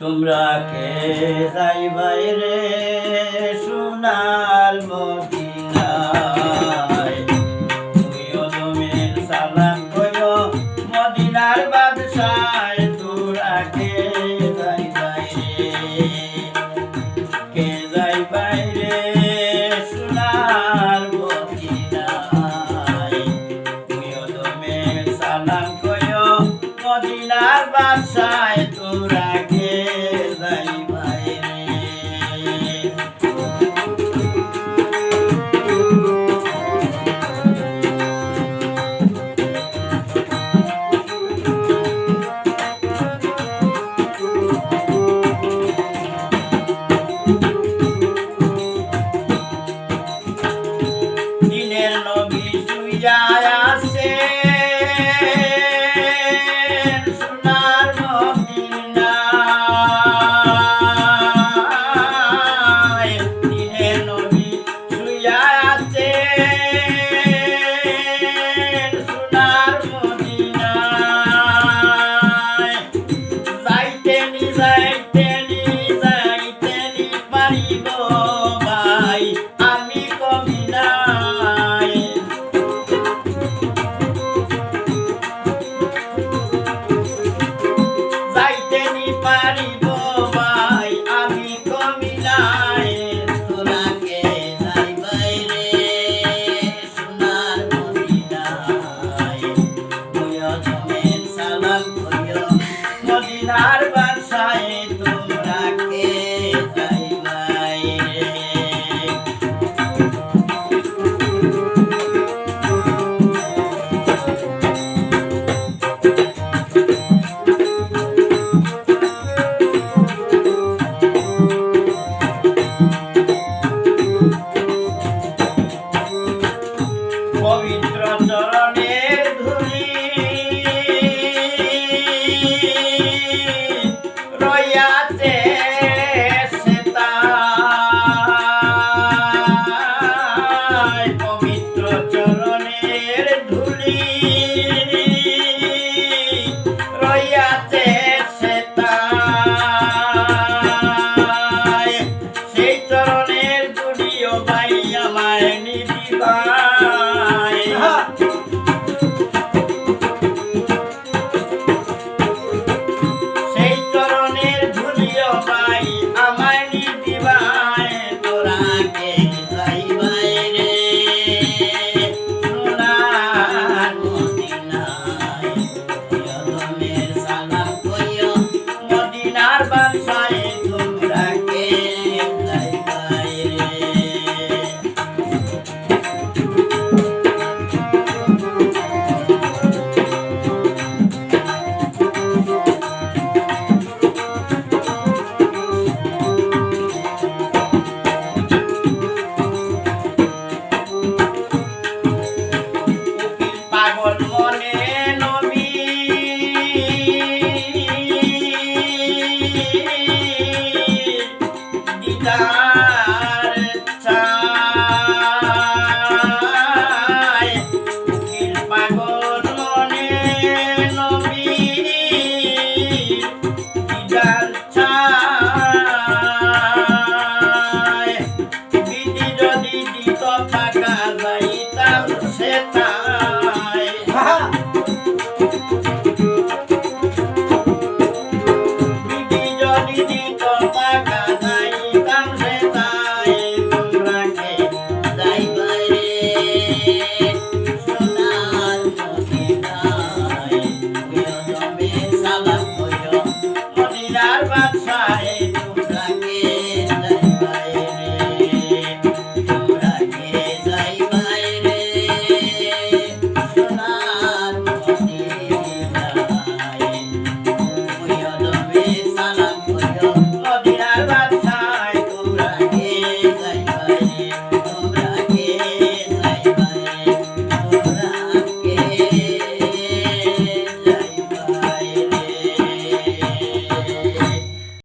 তোমরা কে যাই বাইরে সোনার মদিনায়? তুমিও তুমি সালাম কইল, মদিনার বাদশায় তোরা কে যাই বাইরে? কে যাই বাইরে সোনার বাদশায় তোরা Anybody